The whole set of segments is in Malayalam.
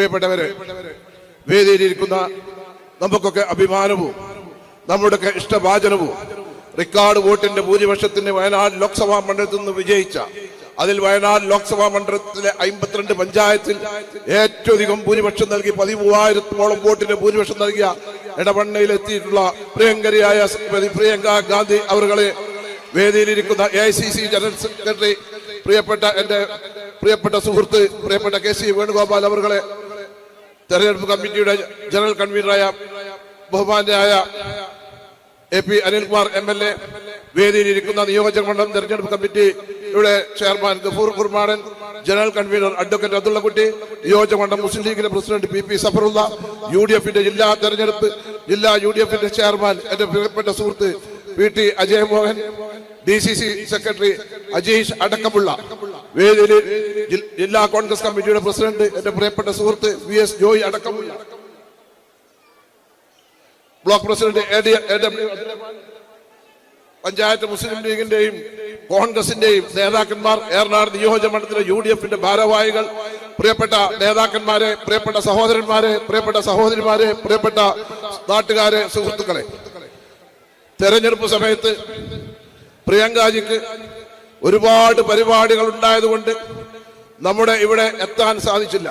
പ്രിയപ്പെട്ടവരെ വേദിയിലിരിക്കുന്ന നമുക്കൊക്കെ അഭിമാനവും നമ്മുടെയൊക്കെ ഇഷ്ടവാചനവും റെക്കോർഡ് വോട്ടിന്റെ ഭൂരിപക്ഷത്തിന് വയനാട് ലോക്സഭാ മണ്ഡലത്തിൽ നിന്ന് വിജയിച്ച അതിൽ വയനാട് ലോക്സഭാ മണ്ഡലത്തിലെ അമ്പത്തിരണ്ട് പഞ്ചായത്തിൽ ഏറ്റവും അധികം ഭൂരിപക്ഷം നൽകി പതിമൂവായിരത്തോളം വോട്ടിന്റെ ഭൂരിപക്ഷം നൽകിയ ഇടവണ്ണയിലെത്തിയിട്ടുള്ള പ്രിയങ്കരിയായ പ്രിയങ്ക ഗാന്ധി അവരുടെ വേദിയിലിരിക്കുന്ന A I C C general secretary പ്രിയപ്പെട്ട എന്റെ പ്രിയപ്പെട്ട സുഹൃത്ത് പ്രിയപ്പെട്ട കെ സി വേണുഗോപാൽ അവരുടെ തെരഞ്ഞെടുപ്പ് കമ്മിറ്റിയുടെ ജനറൽ കൺവീനറായ ബഹുമാനായ A P Anilkumar M L A വേദിയിലിരിക്കുന്ന നിയോജക മണ്ഡലം തെരഞ്ഞെടുപ്പ് കമ്മിറ്റിയുടെ chairman Gafoor Kurmadan general convener advocate Abdullakutty നിയോജക മണ്ഡലം മുസ്ലിം ലീഗിന്റെ president P P Safarulla U D എഫിന്റെ ജില്ലാ തെരഞ്ഞെടുപ്പ് ജില്ലാ യു ഡി എഫിന്റെ ചെയർമാൻ എന്റെ പ്രിയപ്പെട്ട സുഹൃത്ത് P T Ajay Mohan D C C secretary Ajeesh അടക്കമുള്ള വേദിയിൽ ജില്ലാ കോൺഗ്രസ് കമ്മിറ്റിയുടെ പ്രസിഡന്റ് എന്റെ പ്രിയപ്പെട്ട സുഹൃത്ത് വി എസ് ജോയ് അടക്കമുള്ള ബ്ലോക്ക് പ്രസിഡന്റ് പഞ്ചായത്ത് മുസ്ലിം ലീഗിന്റെയും കോൺഗ്രസിന്റെയും നേതാക്കന്മാർ ഏറനാട് നിയോജകമണ്ഡലത്തിലെ യു ഡി എഫിന്റെ ഭാരവാഹികൾ പ്രിയപ്പെട്ട നേതാക്കന്മാരെ പ്രിയപ്പെട്ട സഹോദരന്മാരെ പ്രിയപ്പെട്ട സഹോദരിമാരെ പ്രിയപ്പെട്ട നാട്ടുകാരെ സുഹൃത്തുക്കളെ. തെരഞ്ഞെടുപ്പ് സമയത്ത് പ്രിയങ്കാജിക്ക് ഒരുപാട് പരിപാടികൾ ഉണ്ടായതുകൊണ്ട് നമ്മുടെ ഇവിടെ എത്താൻ സാധിച്ചില്ല.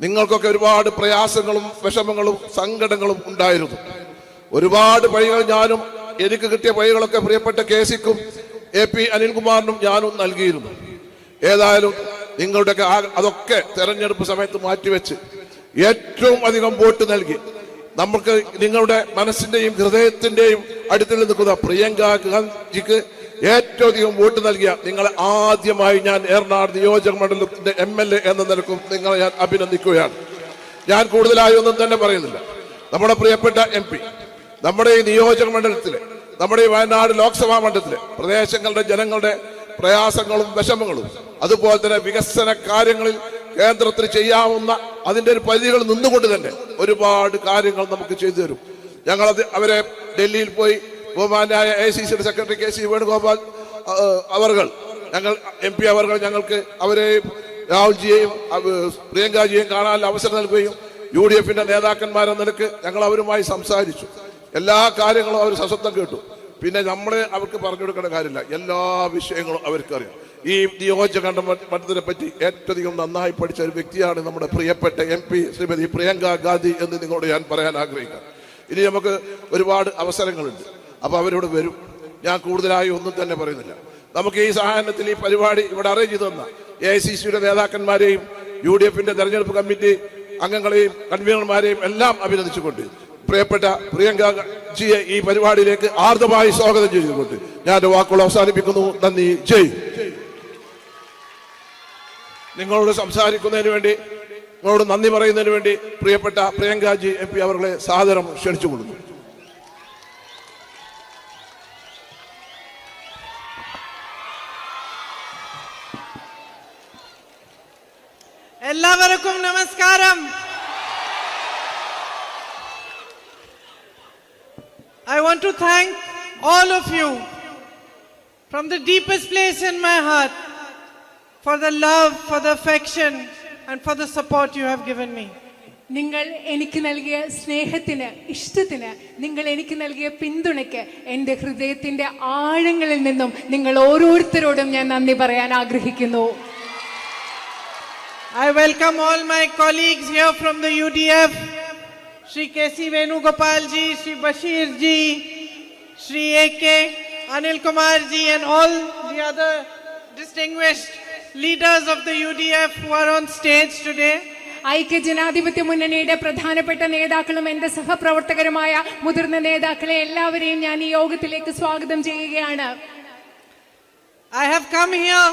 നിങ്ങൾക്കൊക്കെ ഒരുപാട് പ്രയാസങ്ങളും വിഷമങ്ങളും സങ്കടങ്ങളും ഉണ്ടായിരുന്നു. ഒരുപാട് പഴികൾ ഞാനും എനിക്ക് കിട്ടിയ പഴികളൊക്കെ പ്രിയപ്പെട്ട കെ സിക്കും എ പി അനിൽകുമാറിനും ഞാനും നൽകിയിരുന്നു. ഏതായാലും നിങ്ങളുടെയൊക്കെ അതൊക്കെ തെരഞ്ഞെടുപ്പ് സമയത്ത് മാറ്റിവെച്ച് ഏറ്റവും അധികം വോട്ട് നൽകി. നമുക്ക് നിങ്ങളുടെ മനസ്സിന്റെയും ഹൃദയത്തിന്റെയും അടുത്തിൽ നിൽക്കുന്ന പ്രിയങ്ക ഗാന്ധിക്ക് ഏറ്റവും അധികം വോട്ട് നൽകിയ നിങ്ങളെ ആദ്യമായി ഞാൻ എറണാട് നിയോജക മണ്ഡലത്തിന്റെ എം എൽ എ എന്ന നിലക്കും നിങ്ങളെ ഞാൻ അഭിനന്ദിക്കുകയാണ്. ഞാൻ കൂടുതലായി ഒന്നും തന്നെ പറയുന്നില്ല. നമ്മുടെ പ്രിയപ്പെട്ട എം പി നമ്മുടെ ഈ നിയോജക മണ്ഡലത്തിലെ നമ്മുടെ ഈ വയനാട് ലോക്സഭാ മണ്ഡലത്തിലെ പ്രദേശങ്ങളുടെ ജനങ്ങളുടെ പ്രയാസങ്ങളും വിഷമങ്ങളും അതുപോലെ തന്നെ വികസന കാര്യങ്ങളിൽ കേന്ദ്രത്തിൽ ചെയ്യാവുന്ന അതിന്റെ ഒരു പരിധികൾ നിന്നുകൊണ്ട് തന്നെ ഒരുപാട് കാര്യങ്ങൾ നമുക്ക് ചെയ്തു തരും. ഞങ്ങൾ അത് അവരെ ഡൽഹിയിൽ പോയി ബഹുമാനായ എ സി സിയുടെ സെക്രട്ടറി കെ സി വേണുഗോപാൽ അവർകൾ ഞങ്ങൾ എം പി അവർകൾ ഞങ്ങൾക്ക് അവരെയും രാഹുൽജിയെയും പ്രിയങ്കാജിയെയും കാണാൻ അവസരം നൽകുകയും യു ഡി എഫിന്റെ നേതാക്കന്മാരെ നിലയ്ക്ക് ഞങ്ങൾ അവരുമായി സംസാരിച്ചു. എല്ലാ കാര്യങ്ങളും അവർ സശബ്ദം കേട്ടു. പിന്നെ നമ്മളെ അവർക്ക് പറഞ്ഞു കൊടുക്കേണ്ട കാര്യമില്ല. എല്ലാ വിഷയങ്ങളും അവർക്കറിയാം. ഈ നിയോജക മണ്ഡലത്തിനെ പറ്റി ഏറ്റവും നന്നായി പഠിച്ച ഒരു വ്യക്തിയാണ് നമ്മുടെ പ്രിയപ്പെട്ട എം പി ശ്രീമതി പ്രിയങ്ക ഗാന്ധി എന്ന് നിങ്ങളോട് ഞാൻ പറയാൻ ആഗ്രഹിക്കാം. ഇനി നമുക്ക് ഒരുപാട് അവസരങ്ങളുണ്ട്. അപ്പൊ അവരോട് വരും. ഞാൻ കൂടുതലായി ഒന്നും തന്നെ പറയുന്നില്ല. നമുക്ക് ഈ സഹായത്തിൽ ഈ പരിപാടി ഇവിടെ അറേഞ്ച് തന്ന. എ ഐ സി സിയുടെ നേതാക്കന്മാരെയും യു ഡി എഫിന്റെ തെരഞ്ഞെടുപ്പ് കമ്മിറ്റി അംഗങ്ങളെയും കൺവീനർമാരെയും എല്ലാം അഭിനന്ദിച്ചുകൊണ്ട് പ്രിയപ്പെട്ട പ്രിയങ്ക ജിയെ ഈ പരിപാടിയിലേക്ക് ആർദ്രമായി സ്വാഗതം ചെയ്തുകൊണ്ട് ഞാൻ വാക്കുകൾ അവസാനിപ്പിക്കുന്നു. നന്ദി. ജയ്. നിങ്ങളോട് സംസാരിക്കുന്നതിന് വേണ്ടി നിങ്ങളോട് നന്ദി പറയുന്നതിന് വേണ്ടി പ്രിയപ്പെട്ട പ്രിയങ്കാജി എം പി അവരുടെ സാദരം ക്ഷണിച്ചു ക്ഷണിച്ചുകൊള്ളുന്നു എല്ലാവർക്കും നമസ്കാരം. I want to thank all of you from the deepest place in my heart. For the love, for the affection, and for the support you have given me. നിങ്ങൾ എനിക്ക് നൽകിയ സ്നേഹത്തിന് ഇഷ്ടത്തിന് നിങ്ങൾ എനിക്ക് നൽകിയ പിന്തുണയ്ക്ക് എന്റെ ഹൃദയത്തിന്റെ ആഴങ്ങളിൽ നിന്നും നിങ്ങൾ ഓരോരുത്തരോടും ഞാൻ നന്ദി പറയാൻ ആഗ്രഹിക്കുന്നു I welcome all my colleagues here from the UDF, Sri K.C. Venugopal ji, Sri Bashir ji, Sri A.K. Anil Kumar ji, and all the other distinguished leaders of the UDF who are on stage today. ഐക്യ ജനാധിപത്യ മുന്നണിയുടെ പ്രധാനപ്പെട്ട നേതാക്കളും എന്റെ സഹപ്രവർത്തകരുമായ മുതിർന്ന നേതാക്കളെ എല്ലാവരെയും ഞാൻ ഈ യോഗത്തിലേക്ക് സ്വാഗതം ചെയ്യുകയാണ് I have come here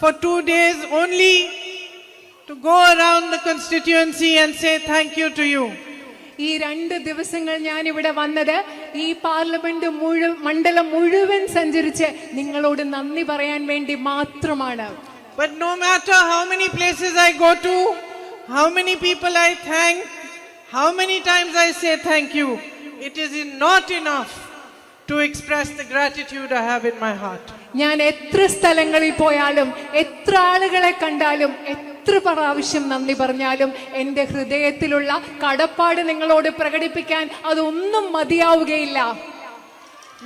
for two days only to go around the constituency and say thank you to you. ഈ രണ്ട് ദിവസങ്ങൾ ഞാൻ ഇവിടെ വന്നത് ഈ പാർലമെന്റ് മുഴുവൻ മണ്ഡലം മുഴുവൻ സഞ്ചരിച്ച് നിങ്ങളോട് നന്ദി പറയാൻ വേണ്ടി മാത്രമാണ് But no matter how many places I go to, how many people I thank, how many times I say thank you, it is not enough to express the gratitude I have in my heart. ഞാൻ എത്ര സ്ഥലങ്ങളിൽ പോയാലും എത്ര ആളുകളെ കണ്ടാലും എത്ര എത്ര പ്രാവശ്യം നന്ദി പറഞ്ഞാലും എൻ്റെ ഹൃദയത്തിലുള്ള കടപ്പാട് നിങ്ങളോട് പ്രകടിപ്പിക്കാൻ അതൊന്നും മതിയാവുകയില്ല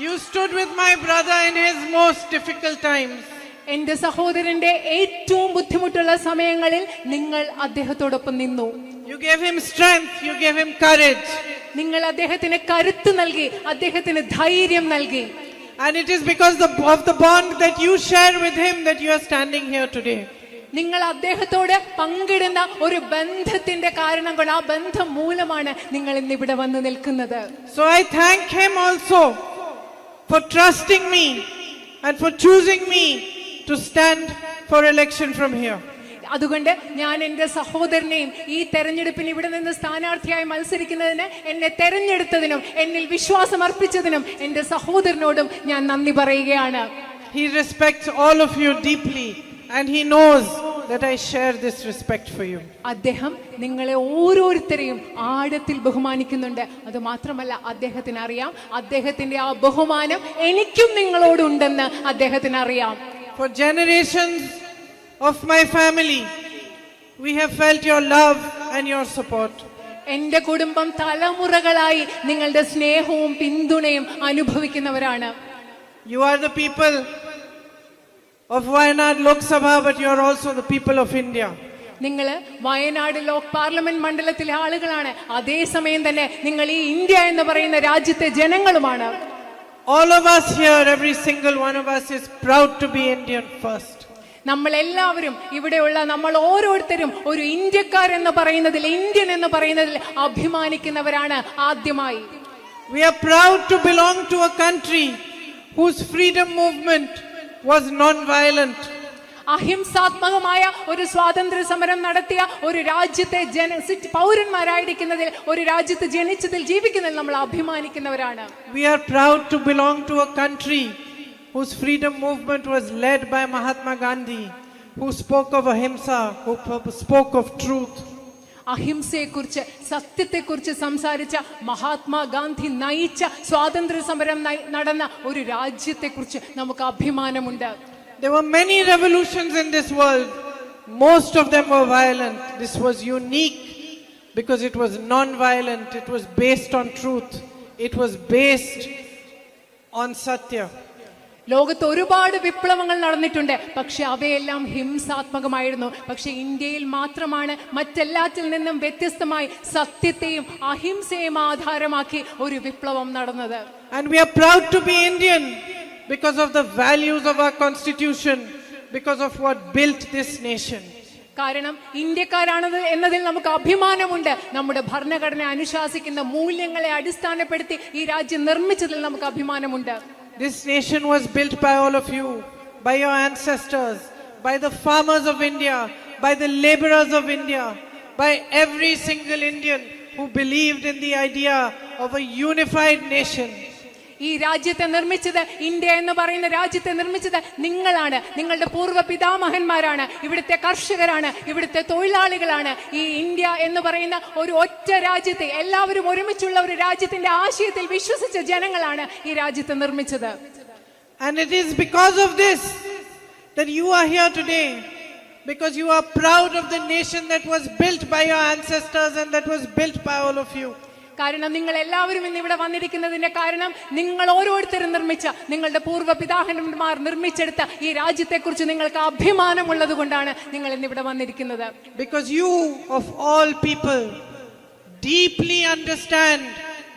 You stood with my brother in his most difficult times. എന്റെ സഹോദരന്റെ ഏറ്റവും ബുദ്ധിമുട്ടുള്ള സമയങ്ങളിൽ നിങ്ങൾ അദ്ദേഹത്തോടൊപ്പം നിന്നു You gave him strength, you gave him courage. നിങ്ങൾ അദ്ദേഹത്തിന് കരുത്ത് നൽകി അദ്ദേഹത്തിന് ധൈര്യം നൽകി And it is because the, of the bond that you share with him that you are standing here today. നിങ്ങൾ അദ്ദേഹത്തോട് പങ്കിടുന്ന ഒരു ബന്ധത്തിന്റെ കാരണം കൊണ്ട് ആ ബന്ധം മൂലമാണ് നിങ്ങൾ ഇന്ന് ഇവിടെ വന്ന് നിൽക്കുന്നത് so I thank him also for trusting me and for choosing me to stand for election from here. അതുകൊണ്ട് ഞാൻ എന്റെ സഹോദരനെയും ഈ തെരഞ്ഞെടുപ്പിന് ഇവിടെ നിന്ന് സ്ഥാനാർത്ഥിയായി മത്സരിക്കുന്നതിന് എന്നെ തെരഞ്ഞെടുത്തതിനും എന്നിൽ വിശ്വാസം അർപ്പിച്ചതിനും എന്റെ സഹോദരനോടും ഞാൻ നന്ദി പറയുകയാണ് He respects all of you deeply and he knows that I share this respect for you. അദ്ദേഹം നിങ്ങളെ ഓരോരുത്തരെയും ആഴത്തിൽ ബഹുമാനിക്കുന്നുണ്ട് അത് മാത്രമല്ല അദ്ദേഹത്തിന് അറിയാം അദ്ദേഹത്തിന്റെ ആ ബഹുമാനം എനിക്കും നിങ്ങളോടുണ്ടെന്ന് അദ്ദേഹത്തിന് അറിയാം For generations of my family, we have felt your love and your support. എന്റെ കുടുംബം തലമുറകളായി നിങ്ങളുടെ സ്നേഹവും പിന്തുണയും അനുഭവിക്കുന്നവരാണ് You are the people of Wayanad Lok Sabha, but you are also the people of India. നിങ്ങൾ വയനാട് ലോക് പാർലമെന്റ് മണ്ഡലത്തിലെ ആളുകളാണ് അതേസമയം തന്നെ നിങ്ങൾ ഈ ഇന്ത്യ എന്ന് പറയുന്ന രാജ്യത്തെ ജനങ്ങളുമാണ് All of us here, every single one of us, is proud to be Indian first. നമ്മൾ എല്ലാവരും ഇവിടെയുള്ള നമ്മൾ ഓരോരുത്തരും ഒരു ഇന്ത്യക്കാരെന്ന് പറയുന്നതിൽ ഇന്ത്യൻ എന്ന് പറയുന്നതിൽ അഭിമാനിക്കുന്നവരാണ് ആദ്യമായി We are proud to belong to a country whose freedom movement was non-violent. അഹിംസാത്മകമായ ഒരു സ്വാതന്ത്ര്യ സമരം നടത്തിയ ഒരു രാജ്യത്തെ ജന പൗരന്മാരായിരിക്കുന്നതിൽ ഒരു രാജ്യത്ത് ജനിച്ചതിൽ ജീവിക്കുന്നതിൽ നമ്മൾ അഭിമാനിക്കുന്നവരാണ് we are proud to belong to a country whose freedom movement was led by Mahatma Gandhi, who spoke of ahimsa, who spoke of truth. അഹിംസയെക്കുറിച്ച് സത്യത്തെക്കുറിച്ച് സംസാരിച്ച മഹാത്മാഗാന്ധി നയിച്ച സ്വാതന്ത്ര്യ സമരം നടന്ന ഒരു രാജ്യത്തെക്കുറിച്ച് നമുക്ക് അഭിമാനമുണ്ട് There were many revolutions in this world. Most of them were violent. This was unique because it was non-violent. It was based on truth. It was based on Satya. ലോകത്ത് ഒരുപാട് വിപ്ലവങ്ങൾ നടന്നിട്ടുണ്ട് പക്ഷെ അവയെല്ലാം ഹിംസാത്മകമായിരുന്നു പക്ഷെ ഇന്ത്യയിൽ മാത്രമാണ് മറ്റെല്ലാറ്റിൽ നിന്നും വ്യത്യസ്തമായി സത്യത്തെയും അഹിംസയും ആധാരമാക്കി ഒരു വിപ്ലവം നടന്നത് And we are proud to be Indian because of the values of our constitution, because of what built this nation. കാരണം ഇന്ത്യക്കാരാണത് എന്നതിൽ നമുക്ക് അഭിമാനമുണ്ട് നമ്മുടെ ഭരണഘടന അനുശാസിക്കുന്ന മൂല്യങ്ങളെ അടിസ്ഥാനപ്പെടുത്തി ഈ രാജ്യം നിർമ്മിച്ചതിൽ നമുക്ക് അഭിമാനമുണ്ട് This nation was built by all of you, by your ancestors, by the farmers of India, by the laborers of India, by every single Indian who believed in the idea of a unified nation. ഈ രാജ്യത്തെ നിർമ്മിച്ചത് ഇന്ത്യ എന്ന് പറയുന്ന രാജ്യത്തെ നിർമ്മിച്ചത് നിങ്ങളാണ് നിങ്ങളുടെ പൂർവ പിതാമഹന്മാരാണ് ഇവിടുത്തെ കർഷകരാണ് ഇവിടുത്തെ തൊഴിലാളികളാണ് ഈ ഇന്ത്യ എന്ന് പറയുന്ന ഒരു ഒറ്റ രാജ്യത്തെ എല്ലാവരും ഒരുമിച്ചുള്ള ഒരു രാജ്യത്തിന്റെ ആശയത്തിൽ വിശ്വസിച്ച ജനങ്ങളാണ് ഈ രാജ്യത്തെ നിർമ്മിച്ചത് And it is because of this that you are here today. Because you are proud of the nation that was built by your ancestors and that was built by all of you. കാരണം നിങ്ങൾ എല്ലാവരും ഇന്ന് ഇവിടെ വന്നിരിക്കുന്നതിന്റെ കാരണം നിങ്ങൾ ഓരോരുത്തരും നിർമ്മിച്ച നിങ്ങളുടെ പൂർവ പിതാഹന്മാർ നിർമ്മിച്ചെടുത്ത ഈ രാജ്യത്തെക്കുറിച്ച് നിങ്ങൾക്ക് അഭിമാനമുള്ളത് കൊണ്ടാണ് നിങ്ങൾ ഇന്ന് ഇവിടെ വന്നിരിക്കുന്നത്. Because you of all people deeply understand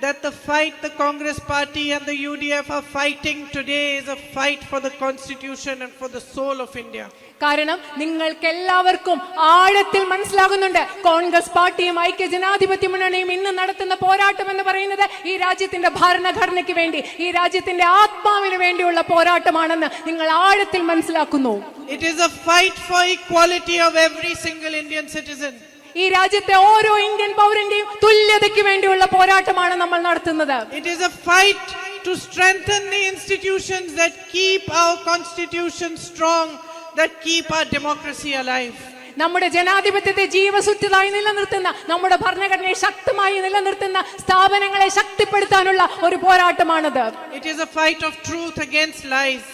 that the fight the Congress party and the UDF are fighting today is a fight for the constitution and for the soul of India. കാരണം നിങ്ങൾക്ക് എല്ലാവർക്കും ആഴത്തിൽ മനസ്സിലാകുന്നുണ്ട് കോൺഗ്രസ് പാർട്ടിയും ഐക്യ ജനാധിപത്യ മുന്നണിയും ഇന്ന് നടത്തുന്ന പോരാട്ടം എന്ന് പറയുന്നത് ഈ രാജ്യത്തിന്റെ ഭരണഘടനയ്ക്ക് വേണ്ടി ഈ രാജ്യത്തിന്റെ ആത്മാവിന് വേണ്ടിയുള്ള പോരാട്ടമാണെന്ന് നിങ്ങൾ ആഴത്തിൽ മനസ്സിലാക്കുന്നു It is a fight for equality of every single Indian citizen. ഈ രാജ്യത്തെ ഓരോ ഇന്ത്യൻ പൗരന്റെയും തുല്യതയ്ക്ക് വേണ്ടിയുള്ള പോരാട്ടമാണ് നമ്മൾ നടത്തുന്നത്. It is a fight to strengthen the institutions that keep our constitution strong, that keep our democracy alive. നമ്മുടെ ജനാധിപത്യത്തെ ജീവസുറ്റതായി നിലനിർത്തുന്ന നമ്മുടെ ഭരണഘടനയെ ശക്തമായി നിലനിർത്തുന്ന സ്ഥാപനങ്ങളെ ശക്തിപ്പെടുത്താനുള്ള ഒരു പോരാട്ടമാണത്. It is a fight of truth against lies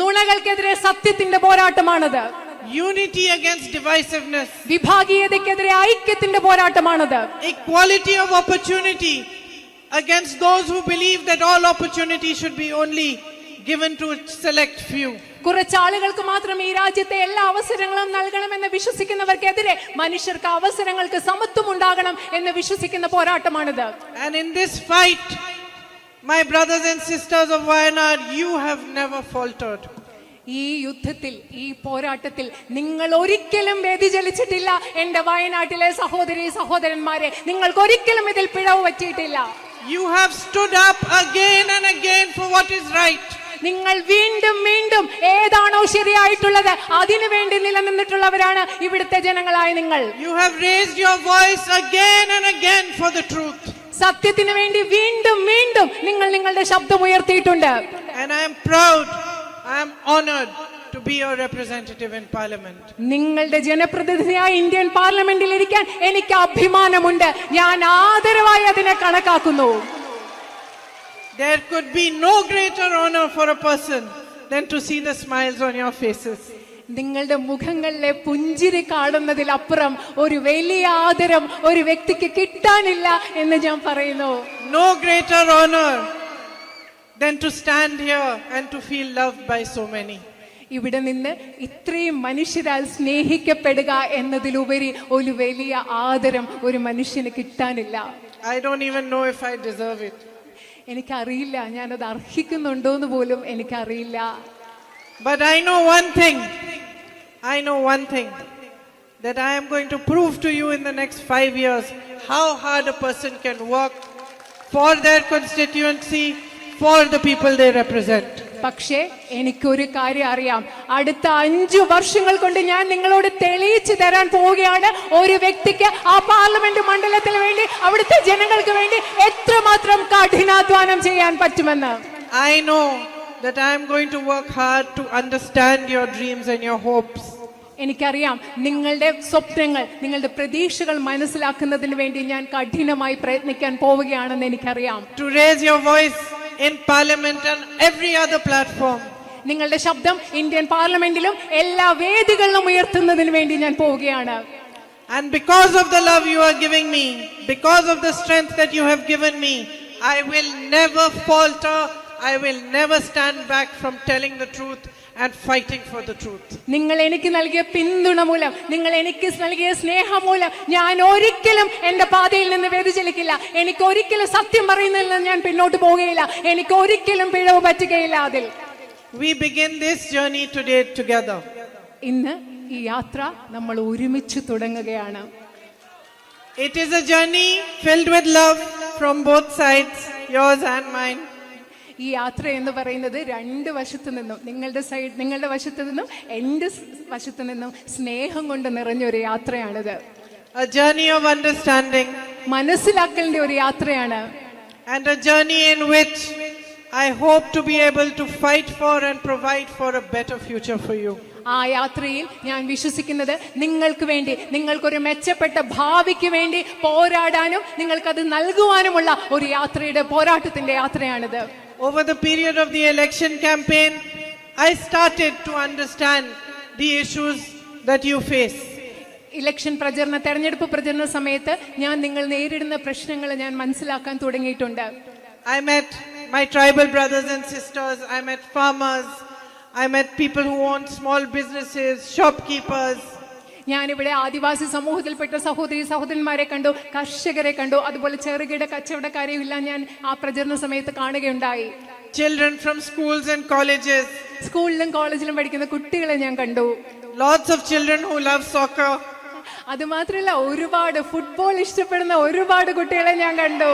നുണകൾക്കെതിരെ സത്യത്തിന്റെ പോരാട്ടമാണത്. Unity against divisiveness, വിഭാഗീയതയ്ക്കെതിരെ ഐക്യത്തിന്റെ പോരാട്ടമാണത് equality of opportunity against those who believe that all opportunity should be only given to a select few. കുറച്ചാളുകൾക്ക് മാത്രം ഈ രാജ്യത്തെ എല്ലാ അവസരങ്ങളും നൽകണമെന്ന് വിശ്വസിക്കുന്നവർക്കെതിരെ മനുഷ്യർക്ക് അവസരങ്ങൾക്ക് സമത്വം ഉണ്ടാകണം എന്ന് വിശ്വസിക്കുന്ന പോരാട്ടമാണിത് And in this fight, my brothers and sisters of Wayanad, you have never faltered. ഈ യുദ്ധത്തിൽ ഈ പോരാട്ടത്തിൽ നിങ്ങൾ ഒരിക്കലും വ്യതിചലിച്ചിട്ടില്ല. എന്റെ വയനാട്ടിലെ സഹോദരി സഹോദരന്മാരെ നിങ്ങൾക്ക് ഒരിക്കലും ഇതിൽ പിഴവ് പറ്റിയിട്ടില്ല. You have stood up again and again for what is right നിങ്ങൾ വീണ്ടും വീണ്ടും ഏതാണോ ശരിയായിട്ടുള്ളത് അതിനു വേണ്ടി നിലനിന്നിട്ടുള്ളവരാണ് ഇവിടുത്തെ ജനങ്ങളായ നിങ്ങൾ. You have raised your voice again and again for the truth സത്യത്തിനു വേണ്ടി വീണ്ടും വീണ്ടും നിങ്ങൾ നിങ്ങളുടെ ശബ്ദം ഉയർത്തിയിട്ടുണ്ട്. And I am proud, I am honored to be your representative in parliament. നിങ്ങളുടെ ജനപ്രതിനിധിയായ ഇന്ത്യൻ പാർലമെന്റിൽ ഇരിക്കാൻ എനിക്ക് അഭിമാനമുണ്ട് ഞാൻ ആദരവായി അതിനെ കണക്കാക്കുന്നു There could be no greater honor for a person than to see the smiles on your faces. നിങ്ങളുടെ മുഖങ്ങളിലെ പുഞ്ചിരി കാണുന്നതിലപ്പുറം ഒരു വലിയ ആദരം ഒരു വ്യക്തിക്ക് കിട്ടാനില്ല എന്ന് ഞാൻ പറയുന്നു No greater honor than to stand here and to feel loved by so many. ഇവിടെ നിന്ന് ഇത്രയും മനുഷ്യരാൽ സ്നേഹിക്കപ്പെടുക എന്നതിലുപരി ഒരു വലിയ ആദരം ഒരു മനുഷ്യന് കിട്ടാനില്ല I don't even know if I deserve it. എനിക്കറിയില്ല ഞാനത് അർഹിക്കുന്നുണ്ടോ എന്ന് പോലും എനിക്കറിയില്ല But I know one thing. I know one thing. That I am going to prove to you in the next five years how hard a person can work for their constituency, for the people they represent. പക്ഷേ എനിക്കൊരു കാര്യം അറിയാം അടുത്ത അഞ്ചു വർഷങ്ങൾ കൊണ്ട് ഞാൻ നിങ്ങളോട് തെളിയിച്ചു തരാൻ പോവുകയാണ് ഒരു വ്യക്തിക്ക് ആ പാർലമെന്റ് മണ്ഡലത്തിന് വേണ്ടി അവിടുത്തെ ജനങ്ങൾക്ക് വേണ്ടി എത്രമാത്രം കഠിനാധ്വാനം ചെയ്യാൻ പറ്റുമെന്ന് I know that I am going to work hard to understand your dreams and your hopes. എനിക്കറിയാം നിങ്ങളുടെ സ്വപ്നങ്ങൾ നിങ്ങളുടെ പ്രതീക്ഷകൾ മനസ്സിലാക്കുന്നതിന് വേണ്ടി ഞാൻ കഠിനമായി പ്രയത്നിക്കാൻ പോവുകയാണെന്ന് എനിക്കറിയാം to raise your voice in parliament and every other platform. നിങ്ങളുടെ ശബ്ദം ഇന്ത്യൻ പാർലമെന്റിലും എല്ലാ വേദികളിലും ഉയർത്തുന്നതിന് വേണ്ടി ഞാൻ പോവുകയാണ് And because of the love you are giving me, because of the strength that you have given me, I will never falter. I will never stand back from telling the truth And fighting for the truth. നിങ്ങൾ എനിക്ക് നൽകിയ പിന്തുണ മൂലം നിങ്ങൾ എനിക്ക് നൽകിയ സ്നേഹം മൂലം ഞാൻ ഒരിക്കലും എന്റെ പാതയിൽ നിന്ന് വ്യതിചലിക്കില്ല എനിക്ക് ഒരിക്കലും സത്യം പറയുന്നതിൽ നിന്ന് ഞാൻ പിന്നോട്ട് പോവുകയില്ല എനിക്ക് ഒരിക്കലും പിഴവ് പറ്റുകയില്ല അതിൽ We begin this journey today together. ഇന്ന് ഈ യാത്ര നമ്മൾ ഒരുമിച്ച് തുടങ്ങുകയാണ് It is a journey filled with love from both sides, yours and mine. ഈ യാത്ര എന്ന് പറയുന്നത് രണ്ട് വശത്തു നിന്നും നിങ്ങളുടെ സൈഡ് നിങ്ങളുടെ വശത്തു നിന്നും എന്റെ വശത്ത് നിന്നും സ്നേഹം കൊണ്ട് നിറഞ്ഞൊരു യാത്രയാണിത്. A journey of understanding. മനസ്സിലാക്കലിന്റെ ഒരു യാത്രയാണ്. And a journey in which I hope to be able to fight for and provide for a better future for you. ആ യാത്രയിൽ ഞാൻ വിശ്വസിക്കുന്നത് നിങ്ങൾക്ക് വേണ്ടി നിങ്ങൾക്കൊരു മെച്ചപ്പെട്ട ഭാവിക്ക് വേണ്ടി പോരാടാനും നിങ്ങൾക്കത് നൽകുവാനുമുള്ള ഒരു യാത്രയുടെ പോരാട്ടത്തിന്റെ യാത്രയാണിത്. Over the period of the election campaign, I started to understand the issues that you face. Election പ്രചരണ തെരഞ്ഞെടുപ്പ് പ്രചരണ സമയത്ത് ഞാൻ നിങ്ങൾ നേരിടുന്ന പ്രശ്നങ്ങൾ ഞാൻ മനസ്സിലാക്കാൻ തുടങ്ങിയിട്ടുണ്ട് I met my tribal brothers and sisters, I met farmers, I met people who own small businesses, shopkeepers. ഞാനിവിടെ ആദിവാസി സമൂഹത്തിൽപ്പെട്ട സഹോദരി സഹോദരന്മാരെ കണ്ടു കർഷകരെ കണ്ടു അതുപോലെ ചെറുകിട കച്ചവടക്കാരെയും ഞാൻ ആ പ്രചരണ സമയത്ത് കാണുകയുണ്ടായി. Children from schools and colleges, സ്കൂളിലും കോളേജിലും പഠിക്കുന്ന കുട്ടികളെ ഞാൻ കണ്ടു. Lots of children who love soccer, അതുമാത്രമല്ല ഒരുപാട് ഫുട്ബോൾ ഇഷ്ടപ്പെടുന്ന ഒരുപാട് കുട്ടികളെ ഞാൻ കണ്ടു.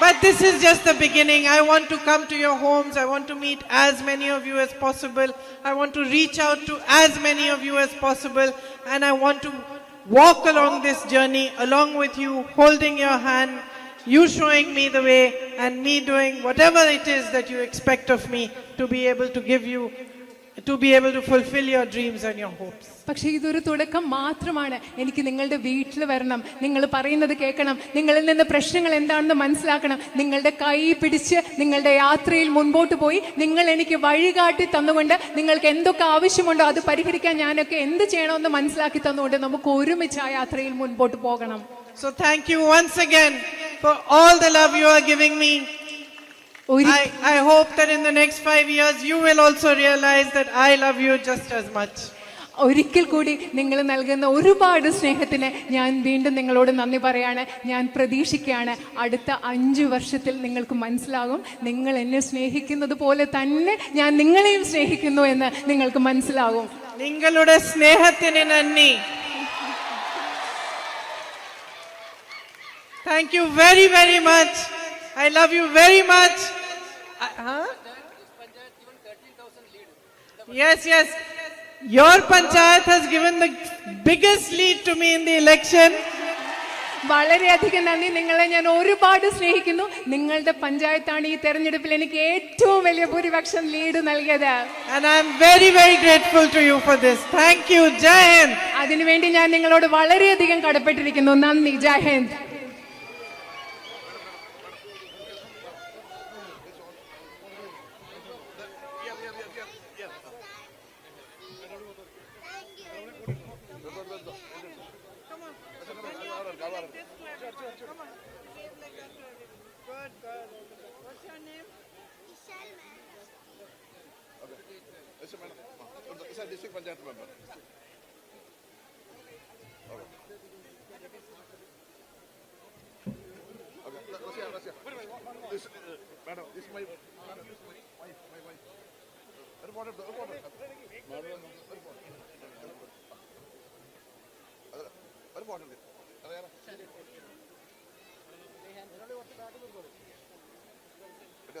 But this is just the beginning. I want to come to your homes. I want to meet as many of you as possible. I want to reach out to as many of you as possible. And I want to walk along this journey along with you, holding your hand, you showing me the way, and me doing whatever it is that you expect of me to be able to give you to be able to fulfill your dreams and your hopes. പക്ഷേ ഇതൊരു തുടക്കം മാത്രമാണ്. എനിക്ക് നിങ്ങളുടെ വീട്ടിൽ വരണം. നിങ്ങൾ പറയുന്നത് കേൾക്കണം. നിങ്ങളിൽ നിന്ന് പ്രശ്നങ്ങൾ എന്താണെന്ന് മനസ്സിലാക്കണം. നിങ്ങളുടെ കൈ പിടിച്ച് നിങ്ങളുടെ യാത്രയിൽ മുൻപോട്ട് പോയി നിങ്ങൾ എനിക്ക് വഴികാട്ടി തന്നുകൊണ്ട് നിങ്ങൾക്ക് എന്തൊക്കെ ആവശ്യമുണ്ടോ അത് പരിഹരിക്കാൻ ഞാനൊക്കെ എന്ത് ചെയ്യണമെന്ന് മനസ്സിലാക്കി തന്നുകൊണ്ട് നമുക്ക് ഒരുമിച്ച് ആ യാത്രയിൽ മുൻപോട്ട് പോകണം. So thank you once again for all the love you are giving me. I, I hope that in the next five years you will also realize that I love you just as much. ഒരിക്കൽ കൂടി നിങ്ങൾ നൽകുന്ന ഒരുപാട് സ്നേഹത്തിന് ഞാൻ വീണ്ടും നിങ്ങളോട് നന്ദി പറയാണ് ഞാൻ പ്രതീക്ഷിക്കുകയാണ് അടുത്ത അഞ്ചു വർഷത്തിൽ നിങ്ങൾക്ക് മനസ്സിലാകും നിങ്ങൾ എന്നെ സ്നേഹിക്കുന്നത് പോലെ തന്നെ ഞാൻ നിങ്ങളെയും സ്നേഹിക്കുന്നു എന്ന് നിങ്ങൾക്ക് മനസ്സിലാകും നിങ്ങളുടെ സ്നേഹത്തിന് നന്ദി thank you very very much. I love you very much. Uh, huh? Yes, yes. Your panchayat has given the biggest lead to me in the election. വളരെയധികം നന്ദി നിങ്ങളെ ഞാൻ ഒരുപാട് സ്നേഹിക്കുന്നു നിങ്ങളുടെ പഞ്ചായത്താണ് ഈ തെരഞ്ഞെടുപ്പിൽ എനിക്ക് ഏറ്റവും വലിയ ഭൂരിപക്ഷം ലീഡ് നൽകിയത് And I'm very, very grateful to you for this. Thank you. Jai Hind. അതിനുവേണ്ടി ഞാൻ നിങ്ങളോട് വളരെയധികം കടപ്പെട്ടിരിക്കുന്നു നന്ദി Jai Hind Madam, this is my wife. My wife. ഒരു photo ഒരു photo എടുത്തോ. ഒരു photo. ഒരു photo എടുത്തോ. അറിയാലോ? ഓക്കേ,